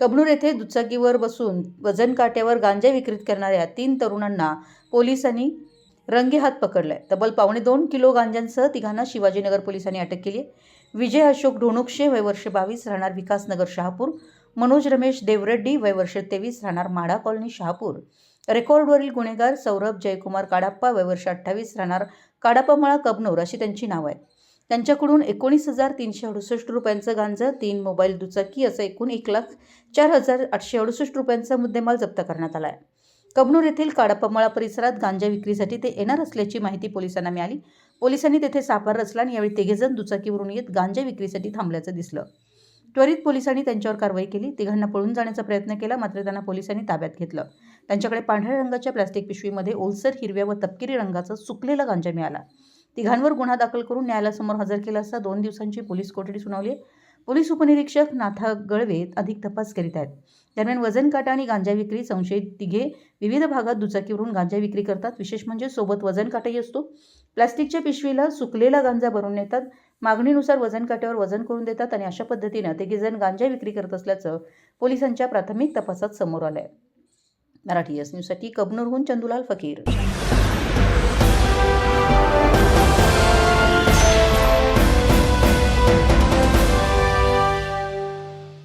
कबनूर येथे दुचाकीवर बसून वजन काट्यावर गांजा विक्रीत करणाऱ्या तीन तरुणांना पोलिसांनी रंगेहात पकडलाय. तब्बल पावणे दोन किलो गांजांसह तिघांना शिवाजीनगर पोलिसांनी अटक केली आहे. विजय अशोक ढोणुक्षे वय वर्ष बावीस राहणार विकासनगर शहापूर. मनोज रमेश देवरेड्डी वय वर्ष तेवीस राहणार माढा कॉलनी शहापूर. रेकॉर्डवरील गुन्हेगार सौरभ जयकुमार काडाप्पा वय वर्ष अठ्ठावीस राहणार काडापामळा कबनूर अशी त्यांची नावं आहेत. त्यांच्याकडून एकोणीस हजार तीनशे अडुसष्ट रुपयांचं गांजा तीन मोबाईल दुचाकी असं एकूण एक लाख चार हजार आठशे अडुसष्ट रुपयांचा मुद्देमाल जप्त करण्यात आला आहे कबनूर येथील काडापमळा परिसरात गांजा विक्रीसाठी ते येणार असल्याची माहिती पोलिसांना मिळाली. पोलिसांनी तेथे सापार रचला आणि यावेळी तिघेजण दुचाकीवरून येत गांजा विक्रीसाठी थांबल्याचं दिसलं. त्वरित पोलिसांनी त्यांच्यावर कारवाई केली. तिघांना पळून जाण्याचा प्रयत्न केला मात्र त्यांना पोलिसांनी ताब्यात घेतलं. त्यांच्याकडे पांढऱ्या रंगाच्या प्लास्टिक पिशवीमध्ये ओलसर हिरव्या व तपकिरी रंगाचा सुकलेला गांजा मिळाला. तिघांवर गुन्हा दाखल करून न्यायालयासमोर हजर केला असता दोन दिवसांची पोलीस कोठडी सुनावली पोलीस उपनिरीक्षक नाथा गळवे अधिक तपास करीत आहेत. दरम्यान वजन काटा आणि गांजा विक्री संशयित तिघे विविध भागात दुचाकीवरून गांजा विक्री करतात. विशेष म्हणजे सोबत वजन काटाही असतो. प्लास्टिकच्या पिशवीला सुकलेला गांजा भरून नेतात. मागणीनुसार वजन काट्यावर वजन करून देतात आणि अशा पद्धतीनं तिघेजण गांजा विक्री करत असल्याचं पोलिसांच्या प्राथमिक तपासात समोर आलं आहे मराठी एस न्यूजसाठी कबनूरहून चंदुलाल फकीर.